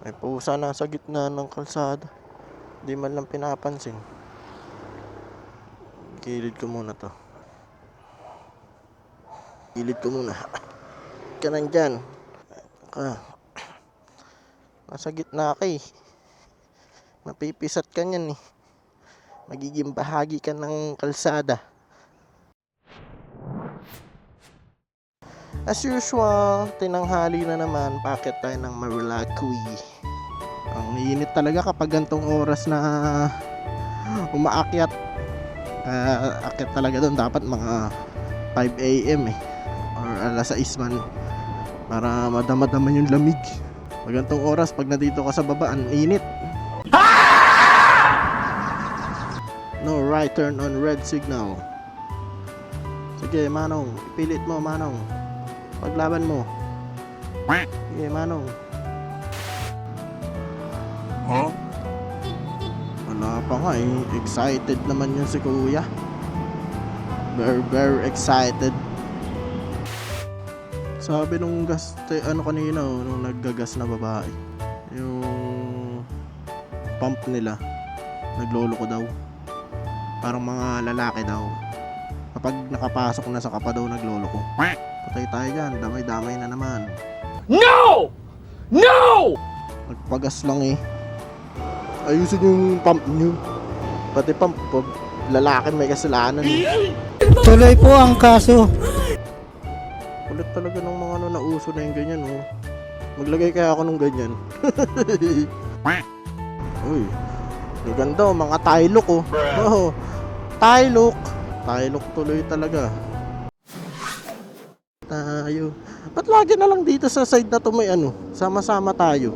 May pusa na sa gitna ng kalsada. Di man lang pinapansin. Gilid ko muna to. Gilid ko muna. Ka nandyan. Ka. Nasa gitna ka eh. Mapipisat ka niyan eh. Magiging bahagi ka ng kalsada. As usual, tinanghali na naman, pakit tayo ng Marilakui. Ang init talaga kapag gantong oras na umaakyat. Ah, akyat talaga doon dapat mga 5 a.m. eh. Or alas 6 man. Para madama-dama yung lamig. Pag gantong oras, pag nandito ka sa baba, ang init. No right turn on red signal. Sige, Manong. Pilit mo, Manong. Paglaban mo. Sige, Manong. Huh? Wala pa nga eh. Excited naman yun si Kuya. Very, very excited. Sabi nung gas, ano kanina, oh, nung naggagas na babae. Yung pump nila, nagloloko daw. Parang mga lalaki daw. Kapag nakapasok na sa kapa daw, nagloloko. Patay tayo dyan, damay-damay na naman. No! No! Nagpagas lang eh. Ayusin yung pump nyo. Pati pump, pag lalaki may kasalanan eh. Tuloy po ang kaso. Kulit talaga ng mga ano nauso na yung ganyan oh. Maglagay kaya ako ng ganyan. Uy. Ang ganda oh, mga Tylok oh. Oh. Tylok. Tylok tuloy talaga. Tayo. Ba't lagi na lang dito sa side na to may ano? Sama-sama tayo.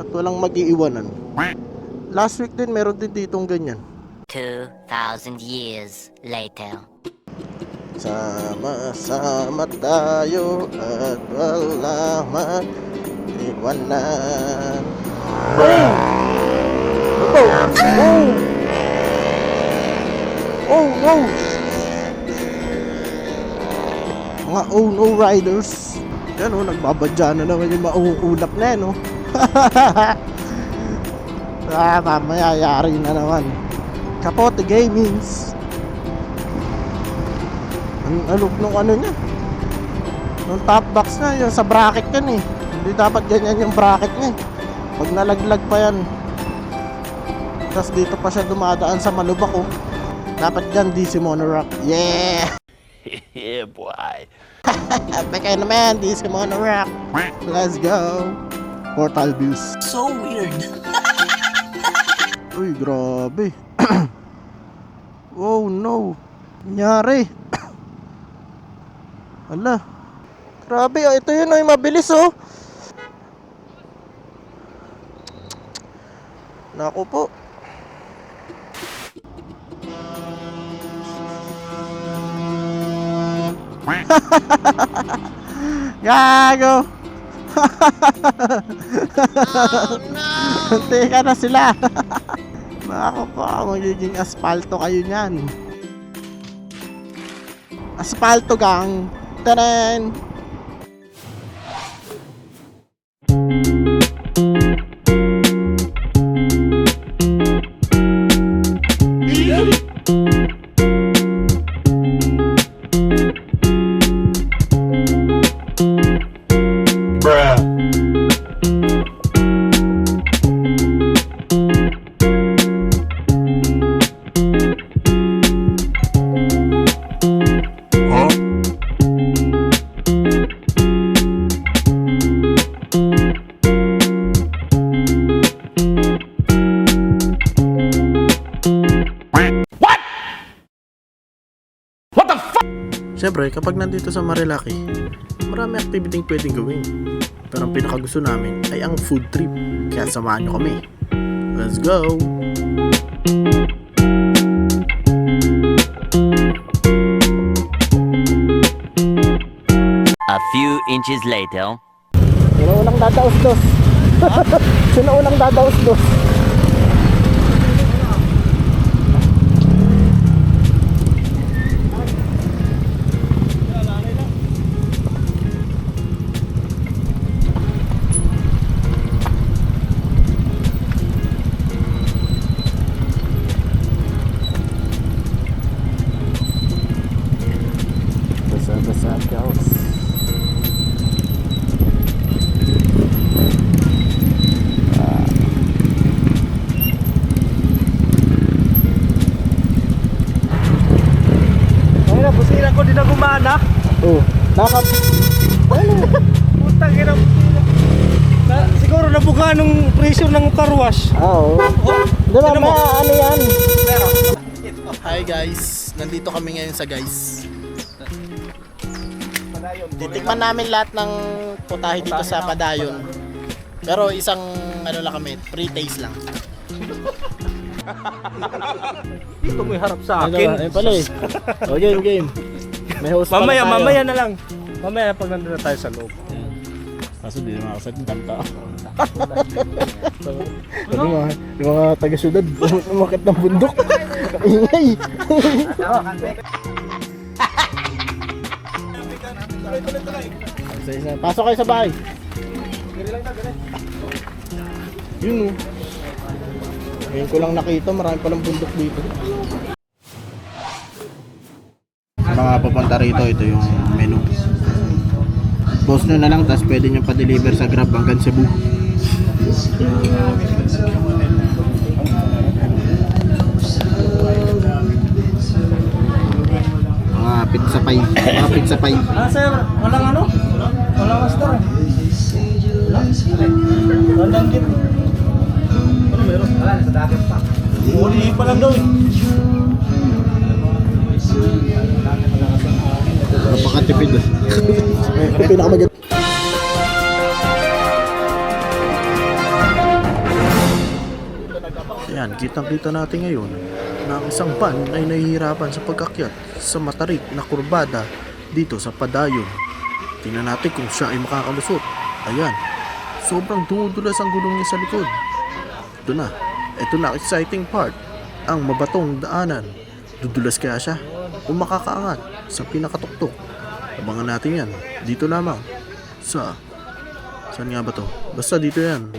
At walang mag-iiwanan. Last week din meron din ditong ganyan. 2,000 years later. Sama-sama tayo at wala man iwanan. Oh! Oh! Oh! Oh Mga oh no riders. Yan oh, nagbabadya na naman yung mauulap na yan oh. ah, mamaya yari na naman. Kapote Gamings. Ang alog nung ano niya. Nung top box na, yung sa bracket yan eh. Hindi dapat ganyan yung bracket niya eh. Pag nalaglag pa yan. Tapos dito pa siya dumadaan sa malubak oh. Dapat dyan DC Monorock. Yeah! Yeah, boy. Pekay naman, DC Monorock. Let's go! Portal views. So weird. Uy, grabe. oh no. Nyari. Hala. Grabe, oh, ito yun, oh, yung mabilis, oh. Naku po. Gago. Teka na sila. Naku po, magiging asfalto kayo niyan. Asfalto gang. Taran! Bruh. Huh? What? What the fuck? Siyempre, kapag nandito sa Marilaki, marami activity pwedeng gawin. Pero ang pinakagusto namin ay ang food trip. Kaya samahan nyo kami. Let's go! A few inches later. Sino unang dadaos-dos? Sino Oh, naka... Ano? Putang ina. Na, siguro nabuga nung pressure ng car wash. Ah, oo. Oh, Doon na ano yan. Hi guys, nandito kami ngayon sa guys. Padayon. Titikman namin lahat ng putahe dito sa Padayon. Pero isang ano lang kami, pre-taste lang. dito mo harap sa ano akin. Ayun eh, pala eh. O oh, game, game. May host Mamaya, tayo. mamaya na lang. Mamaya pag nandun na tayo sa loob. Kaso di naman ako sa tanta. Ano mga, yung mga taga-syudad, umakit ng bundok. Ingay. Pasok kayo sa bahay. Yun oh. Ngayon ko lang nakita, marami palang bundok dito. Mga papunta rito, ito yung menu. Post nyo na lang, tapos pwede nyo pa-deliver sa Grab hanggang Cebu. Mga pizza pie. Mga pizza pie. Ah, sir, walang ano? Walang master. Walang kit. Ano meron? Wala, sa dagat pa. Uli pa lang daw eh. Napakatipid. Ang pinakamaganda. Yan, kitang-kita natin ngayon na ang isang van ay nahihirapan sa pagkakyat sa matarik na kurbada dito sa Padayon. Tingnan natin kung siya ay makakalusot. Ayan, sobrang dumudulas ang gulong niya sa likod. Ito na, ito na exciting part, ang mabatong daanan. Dudulas kaya siya o makakaangat sa pinakatuktok. Abangan natin yan, dito lamang sa... Saan nga ba to? Basta dito yan.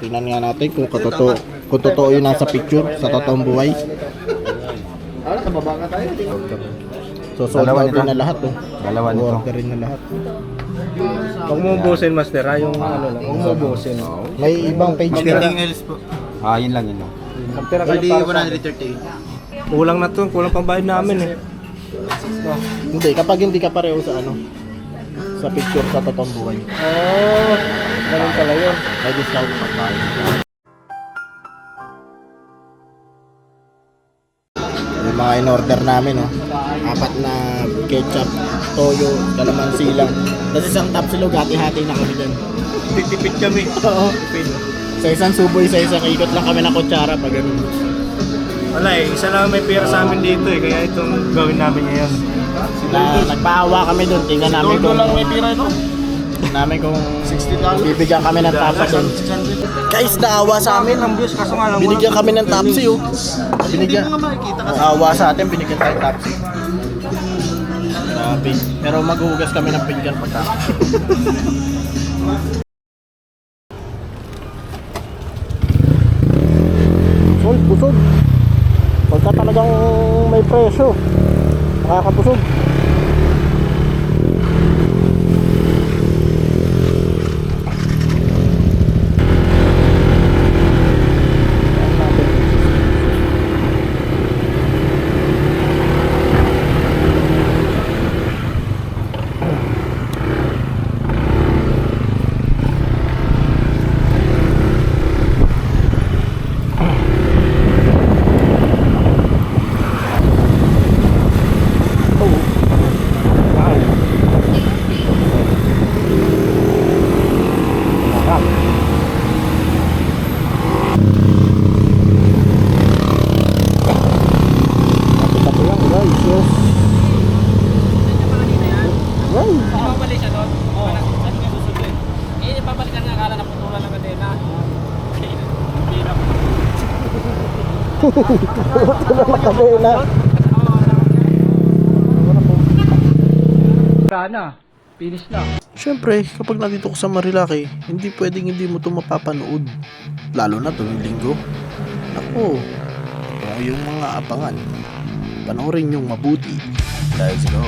Tingnan nga natin kung katotoo, kung totoo yun nasa picture sa totoong buhay. So, sold out din na lahat oh. Dalawa nito. Order rin na lahat. Huwag mo ubusin, master. Ha? Yung ano lang. Huwag mo ubusin. May ibang page ka. else po. Ah, yun lang yun. no? Magtira ka Hindi, para sa- 138. Kulang na to. Kulang pang bayad namin eh. Hindi, kapag hindi ka pareho sa ano, sa picture sa totoong buhay. Oh, ganun pala yun. May discount pa tayo. Yung mga in-order namin, oh. Apat na ketchup, toyo, kalamansi lang. Tapos isang tapsilog, hati-hati na kami dyan. Titipid kami. Oo. Sa isang suboy, sa isang ikot lang kami ng kutsara pag ganun. Wala eh. Isa lang may pera sa amin dito eh. Kaya itong gawin namin ngayon. Na, nagpaawa kami doon, tingnan namin kung... lang may pira no? namin kung bibigyan kami ng tapa doon. Guys, naawa sa amin. Ang views kaso nga lang. Binigyan kami ng tapsi oh. Binigyan. Naawa sa atin, binigyan tayo ng tapsi. Grabe. Pero maghuhugas kami ng pinggan pagka. Busog, busog. Pagka talagang may presyo, nakakabusog. Tapos lang guys, yes. Right. Nakabena. na. Finish na. Siyempre, kapag nandito ko sa Marilaki, hindi pwedeng hindi mo ito mapapanood. Lalo na tuwing linggo. Naku, ito yung mga abangan. Panoorin yung mabuti. Let's go.